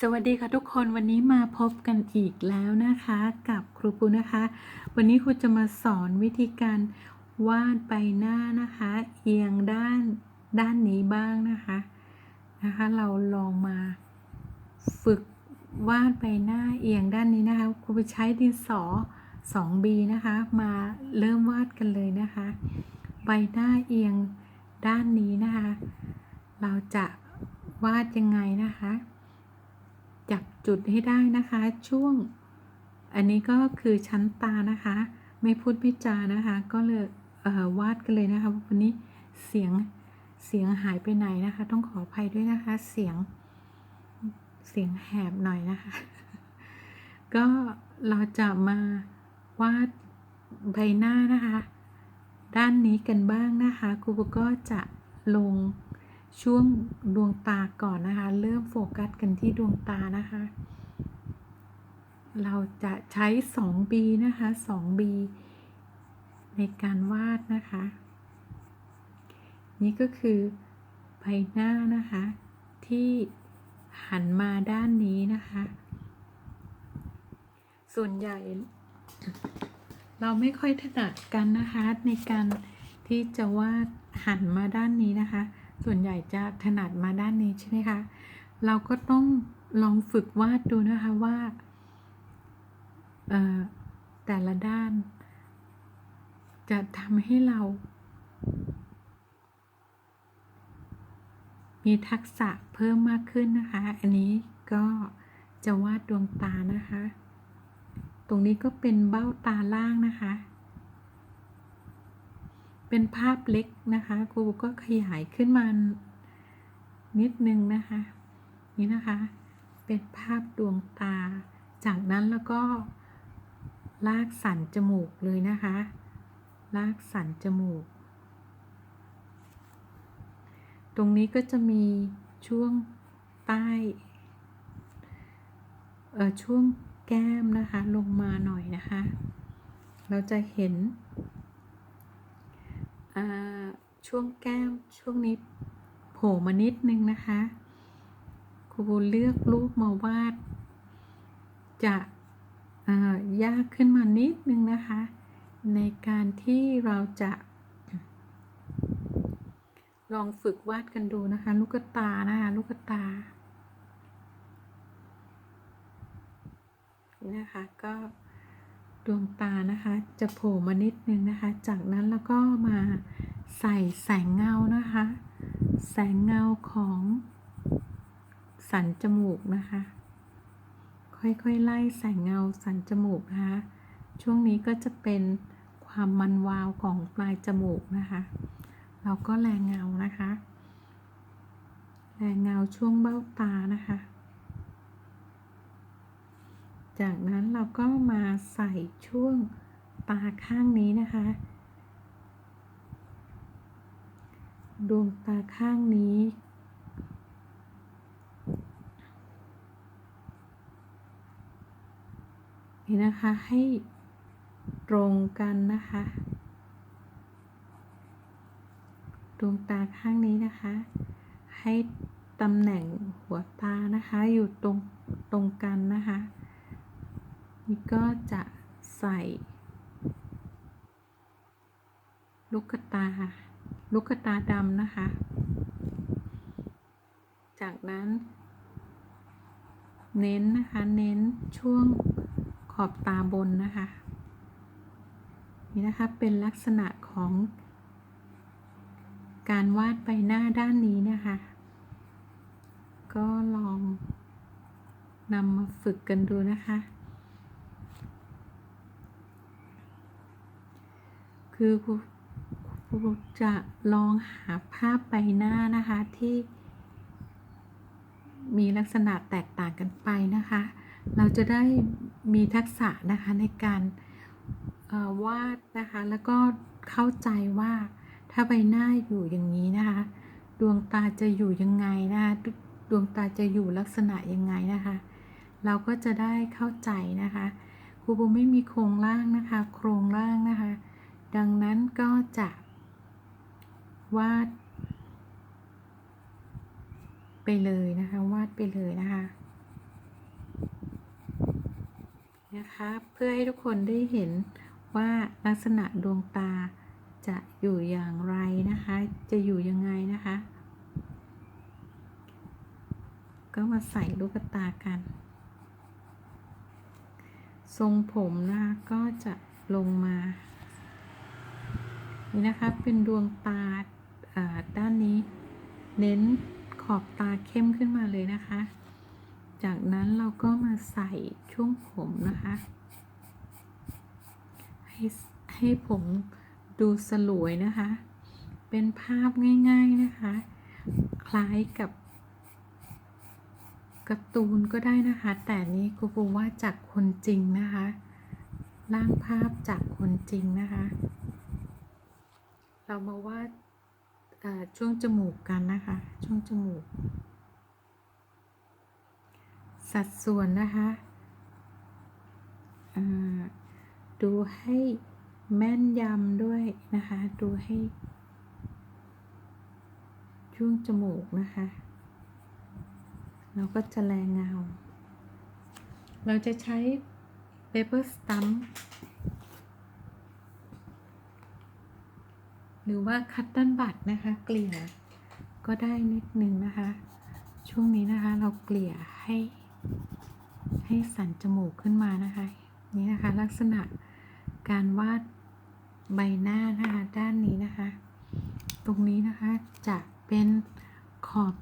สวัสดีค่ะทุกคนวันนี้มาพบกันอีกแล้วนะคะ กับครูปูนะคะ วันนี้ครูจะมาสอนวิธีการวาดใบหน้านะคะ เอียงด้านด้านนี้บ้างนะคะนะคะ เราลองมาฝึกวาดใบหน้าเอียงด้านนี้นะคะครูไปใช้ดินสอ 2B นะคะ มาเริ่มวาดกันเลยนะคะ ใบหน้าเอียงด้านนี้นะคะ เราจะวาดยังไงนะคะ จับจุดให้ได้นะคะ ช่วง อันนี้ก็คือชั้นตานะคะ ไม่พูดไม่จานะคะ ก็เลยเวาดกันเลยนะคะวันนี้เสียงเสียงหายไปไหนนะคะ ต้องขออภัยด้วยนะคะ เสียงเสียงแหบหน่อยนะคะ ก็เราจะมาวาดใบหน้านะคะ ด้านนี้กันบ้างนะคะครูก็จะลง ช่วงดวงตาก่อนนะคะ เริ่มโฟกัสกันที่ดวงตานะคะ เราจะใช้ 2B นะคะ 2B ในการวาดนะคะ นี่ก็คือใบหน้านะคะ ที่หันมาด้านนี้นะคะ ส่วนใหญ่ เราไม่ค่อยถนัดกันนะคะในการที่จะวาดหันมาด้านนี้นะคะ ส่วนใหญ่จะถนัดมาด้านนี้ใช่ไหมคะ เราก็ต้องลองฝึกวาดดูนะคะว่าแต่ละด้าน จะทำให้เรา มีทักษะเพิ่มมากขึ้นนะคะ อันนี้ก็จะวาดดวงตานะคะ ตรงนี้ก็เป็นเบ้าตาล่างนะคะ เป็นภาพเล็กนะคะครูก็ขยายขึ้นมานิดนึงนะคะ นี่นะคะ เป็นภาพดวงตา จากนั้นแล้วก็ ลากสันจมูกเลยนะคะ ลากสันจมูก ตรงนี้ก็จะมีช่วงใต้เอ่อช่วงแก้มนะคะ ลงมาหน่อยนะคะ เราจะเห็น ช่วงแก้มช่วงนี้โผล่มานิดนึงนะคะครูเลือกรูปมาวาด จะยากขึ้นมานิดนึงนะคะ ในการที่เราจะ ลองฝึกวาดกันดูนะคะ ลูกตานะคะลูกตานี่นะคะก็ ดวงตานะคะ จะโผล่มานิดนึงนะคะ จากนั้นแล้วก็มาใส่แสงเงานะคะ แสงเงาของสันจมูกนะคะ ค่อยๆไล่แสงเงาสันจมูกนะคะ ช่วงนี้ก็จะเป็นความมันวาวของปลายจมูกนะคะ เราก็แรงเงานะคะ แรงเงาช่วงเบ้าตานะคะ จากนั้นเราก็มาใส่ช่วงตาข้างนี้นะคะ ดวงตาข้างนี้ นี่นะคะให้ตรงกันนะคะ ดวงตาข้างนี้นะคะ ให้ตำแหน่งหัวตานะคะอยู่ตรงตรงกันนะคะ นี่ก็จะใส่ลูกตา ลูกตาดำนะคะ จากนั้น เน้นนะคะ เน้นช่วงขอบตาบนนะคะ นี่นะคะเป็นลักษณะของ การวาดใบหน้าด้านนี้นะคะ ก็ลองนำมาฝึกกันดูนะคะ คือครูครูจะลองหาภาพใบหน้านะคะที่มีลักษณะแตกต่างกันไปนะคะ เราจะได้มีทักษะนะคะในการวาดนะคะ แล้วก็เข้าใจว่าถ้าใบหน้าอยู่อย่างนี้นะคะ ดวงตาจะอยู่ยังไงนะคะ ดวงตาจะอยู่ลักษณะยังไงนะคะ เราก็จะได้เข้าใจนะคะ ครูบูไม่มีโครงร่างนะคะ โครงร่างนะคะ ดังนั้นก็จะ วาด ไปเลยนะคะ วาดไปเลยนะคะนะคะเพื่อให้ทุกคนได้เห็นว่าลักษณะดวงตาจะอยู่อย่างไรนะคะ จะอยู่ยังไงนะคะ ก็มาใส่ลูกตากัน ทรงผมนะคะก็จะลงมา นี่นะคะ เป็นดวงตาอ่าด้านนี้ เน้นขอบตาเข้มขึ้นมาเลยนะคะ จากนั้นเราก็มาใส่ช่วงผมนะคะ ให้ให้ผมดูสลวยนะคะ เป็นภาพง่ายๆนะคะ คล้ายกับการ์ตูนก็ได้นะคะ แต่นี้ครูปูว่าจากคนจริงนะคะ ร่างภาพจากคนจริงนะคะ เรามาวาดช่วงจมูกกันนะคะ ช่วงจมูก สัดส่วนนะคะดูให้แม่นยำด้วยนะคะ ดูให้ ช่วงจมูกนะคะ เราก็จะแรงเงา เราจะใช้ paper stump หรือว่าคัตตันบัตนะคะเกลี่ยก็ได้นิดนึงนะคะ ช่วงนี้นะคะเราเกลี่ยให้ ให้สันจมูกขึ้นมานะคะ นี่นะคะลักษณะการวาดใบหน้านะคะด้านนี้นะคะ ตรงนี้นะคะจะเป็นขอบ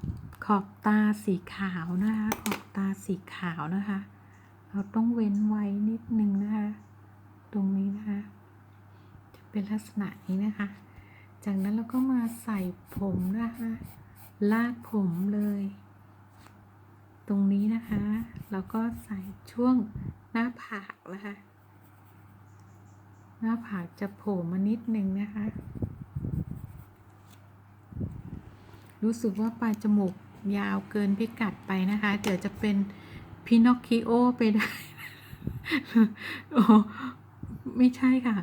ขอบตาสีขาวนะคะ ขอบตาสีขาวนะคะ เราต้องเว้นไว้นิดนึงนะคะ ตรงนี้นะคะ จะเป็นลักษณะนี้นะคะ จากนั้นเราก็มาใส่ผมนะคะ ลากผมเลย ตรงนี้นะคะแล้วก็ใส่ช่วงหน้าผากนะคะ หน้าผากจะโผล่มานิดนึงนะคะ รู้สึกว่าปลายจมูกยาวเกินพิกัดไปนะคะ เดี๋ยวจะเป็นพินอคคิโอไปได้ โอ้ไม่ใช่ค่ะ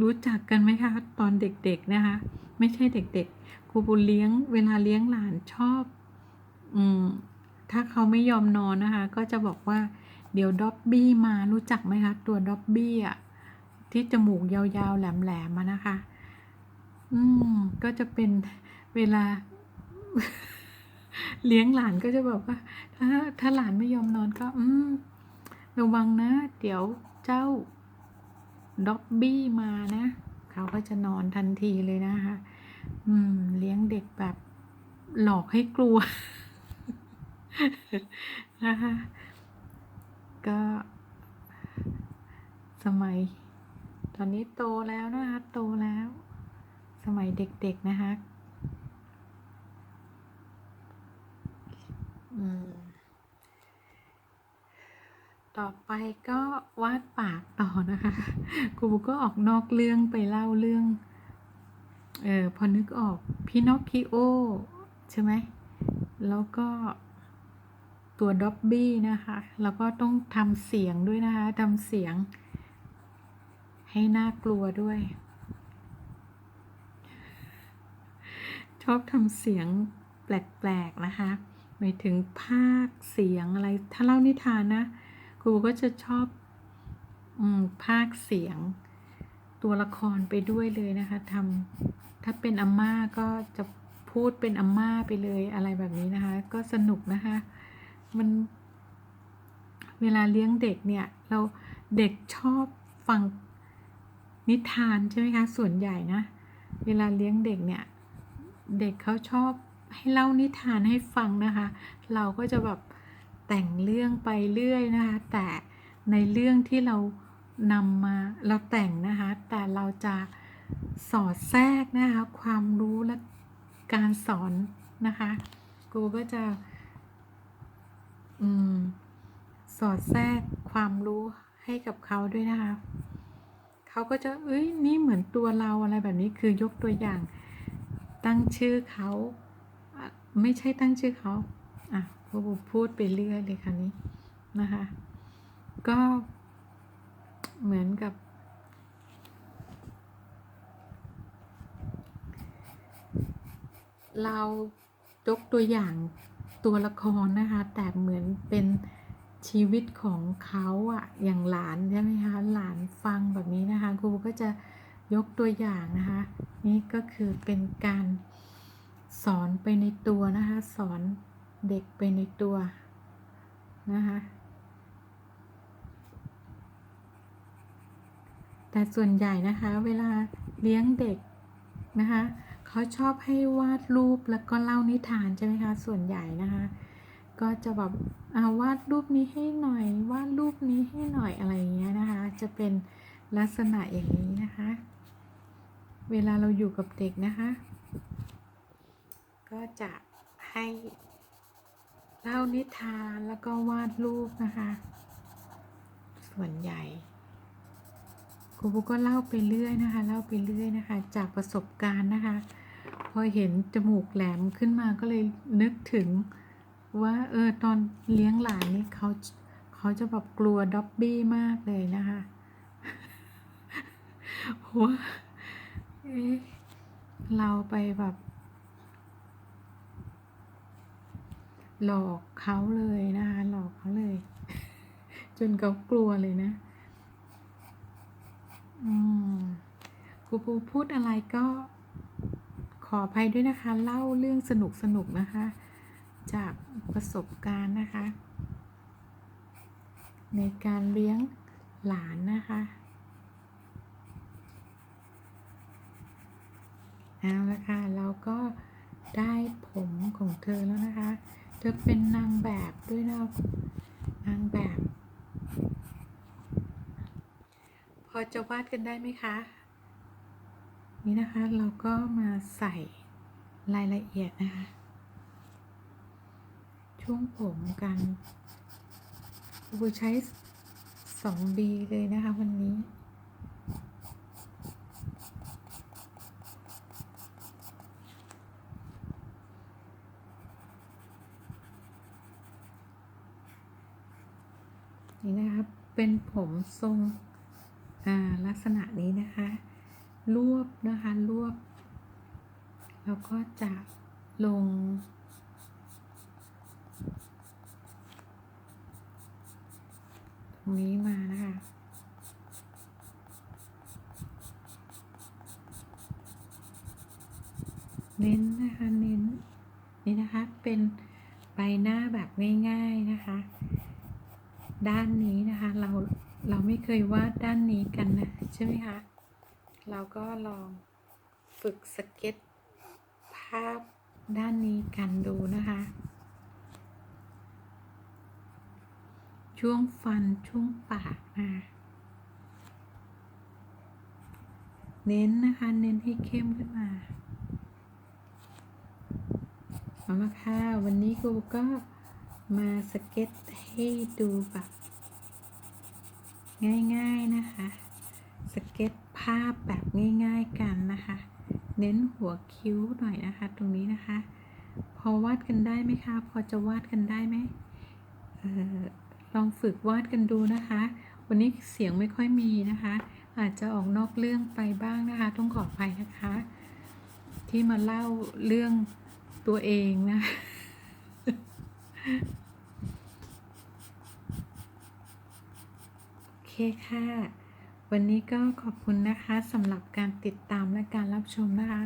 รู้จักกันไหมคะ ตอนเด็กๆนะคะ ไม่ใช่เด็กๆครูบุญเลี้ยง เวลาเลี้ยงหลานชอบ อืมถ้าเขาไม่ยอมนอนนะคะ ก็จะบอกว่า เดี๋ยวด็อบบี้มารู้จักไหมคะ ตัวด็อบบี้อะที่จมูกยาวๆแหลมๆมานะคะ อืมก็จะเป็นเวลา เลี้ยงหลานก็จะบอกว่า ถ้า ถ้าหลานไม่ยอมนอนก็ อืมระวังนะ เดี๋ยวเจ้า ด็อบบี้มานะ เขาก็จะนอนทันทีเลยนะคะ อืม เลี้ยงเด็กแบบหลอกให้กลัวนะคะก็สมัย ตอนนี้โตแล้วนะคะ โตแล้ว สมัยเด็กๆนะคะ อืม ต่อไปก็วาดปากต่อนะคะครูก็ออกนอกเรื่องไปเล่าเรื่อง เออพอนึกออกพินอคคิโอใช่ไหม แล้วก็ตัวด็อบบี้นะคะ แล้วก็ต้องทำเสียงด้วยนะคะทำเสียง ให้น่ากลัวด้วย ชอบทำเสียงแปลกๆนะคะหมายถึงภาคเสียงอะไร ถ้าเล่านิทานนะ รูก็จะชอบอภาคเสียง ตัวละครไปด้วยเลยนะคะทำถ้าเป็นอาม่าก็จะพูดเป็นอาม่าไปเลยอะไรแบบนี้นะคะ ก็สนุกนะคะ มันเวลาเลี้ยงเด็กเนี่ย เราเด็กชอบฟังนิทานใช่ไหมคะ ส่วนใหญ่นะ เวลาเลี้ยงเด็กเนี่ย เด็กเขาชอบให้เล่านิทานให้ฟังนะคะ เราก็จะแบบ แต่งเรื่องไปเรื่อยนะคะ แต่ในเรื่องที่เรานำมาเราแต่งนะคะ แต่เราจะสอดแทรกนะคะความรู้และการสอนนะคะ กูก็จะอืมสอดแทรกความรู้ให้กับเขาด้วยนะคะเขาก็จะเอ้ยนี่เหมือนตัวเราอะไรแบบนี้คือยกตัวอย่าง ตั้งชื่อเขาไม่ใช่ตั้งชื่อเขาอะ พวกพูดไปเรื่อยเลยค่ะนี้นะคะ ก็เหมือนกับ เรายกตัวอย่างตัวละครนะคะ แต่เหมือนเป็นชีวิตของเขาอะอย่างหลานใช่ไหมคะหลานฟังแบบนี้นะคะครูก็จะยกตัวอย่างนะคะ นี่ก็คือเป็นการสอนไปในตัวนะคะ สอน เด็กไปในตัวนะคะแต่ส่วนใหญ่นะคะเวลาเลี้ยงเด็กนะคะเขาชอบให้วาดรูปแล้วก็เล่านิทานใช่ไหมคะส่วนใหญ่นะคะก็จะแบบอาวาดรูปนี้ให้หน่อยวาดรูปนี้ให้หน่อยอะไรอย่างเงี้ยนะคะ จะเป็นลักษณะอย่างนี้นะคะ เวลาเราอยู่กับเด็กนะคะ ก็จะให้ เล่านิทานแล้วก็วาดรูปนะคะ ส่วนใหญ่ครูปุ๊กก็เล่าไปเรื่อยนะคะ เล่าไปเรื่อยนะคะ จากประสบการณ์นะคะ พอเห็นจมูกแหลมขึ้นมาก็เลยนึกถึงว่าเออตอนเลี้ยงหลานนี่เขาเขาจะแบบกลัวด็อบบี้มากเลยนะคะว่าเอ๊ะเราไปแบบ หลอกเขาเลยนะคะหลอกเขาเลย จนเขากลัวเลยนะอืมครูปูพูดอะไรก็ขออภัยด้วยนะคะ เล่าเรื่องสนุกสนุกนะคะ จากประสบการณ์นะคะ ในการเลี้ยงหลานนะคะเอาละค่ะ เราก็ได้ผมของเธอแล้วนะคะ เธอเป็นนางแบบด้วยนะ นางแบบ พอจะวาดกันได้ไหมคะ นี่นะคะเราก็มาใส่รายละเอียดนะคะ ช่วงผมกันครูใช้ 2B เลยนะคะวันนี้นะคะ เป็นผมทรงลักษณะนี้นะคะ รวบนะคะรวบ แล้วก็จะลง ตรงนี้มานะคะเน้นนะคะเน้นนี่นะคะเป็นใบหน้าแบบง่าย ๆนะคะ ด้านนี้นะคะ เราเราไม่เคยวาดด้านนี้กันนะใช่ไหมคะ เราก็ลองฝึกสเก็ตภาพด้านนี้กันดูนะคะ ช่วงฟันช่วงปากนะเน้นนะคะ เน้นให้เข้มขึ้นมาเอาละค่ะ วันนี้ครูก็ มาสเก็ตให้ดูแบบง่ายๆนะคะ สเก็ตภาพแบบง่ายๆกันนะคะ เน้นหัวคิ้วหน่อยนะคะ ตรงนี้นะคะ พอวาดกันได้ไหมคะ พอจะวาดกันได้ไหมออลองฝึกวาดกันดูนะคะ วันนี้เสียงไม่ค่อยมีนะคะ อาจจะออกนอกเรื่องไปบ้างนะคะ ต้องขออภัยนะคะ ที่มาเล่าเรื่องตัวเองนะ โอเคค่ะ วันนี้ก็ขอบคุณนะคะสำหรับการติดตามและการรับชมนะคะ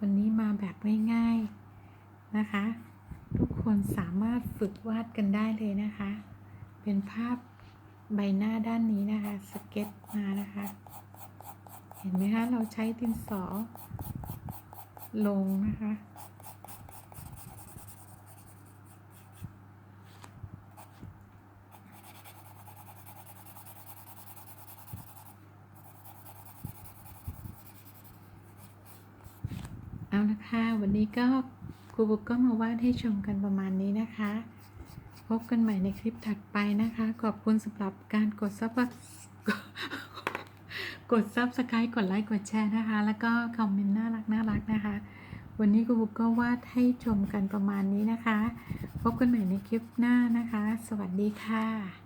วันนี้มาแบบง่ายๆนะคะ ทุกคนสามารถฝึกวาดกันได้เลยนะคะ เป็นภาพใบหน้าด้านนี้นะคะ สเก็ตมานะคะ เห็นไหมคะ เราใช้ดินสอลงนะคะ เอาละค่ะวันนี้ก็ครูบุ๊กก็มาวาดให้ชมกันประมาณนี้นะคะ พบกันใหม่ในคลิปถัดไปนะคะ ขอบคุณสำหรับการกดซับกดซับสไครต์กดไลค์กดแชร์นะคะ แล้วก็คอมเมนต์น่ารักน่ารักนะคะ วันนี้ครูบุ๊กก็วาดให้ชมกันประมาณนี้นะคะ พบกันใหม่ในคลิปหน้านะคะ สวัสดีค่ะ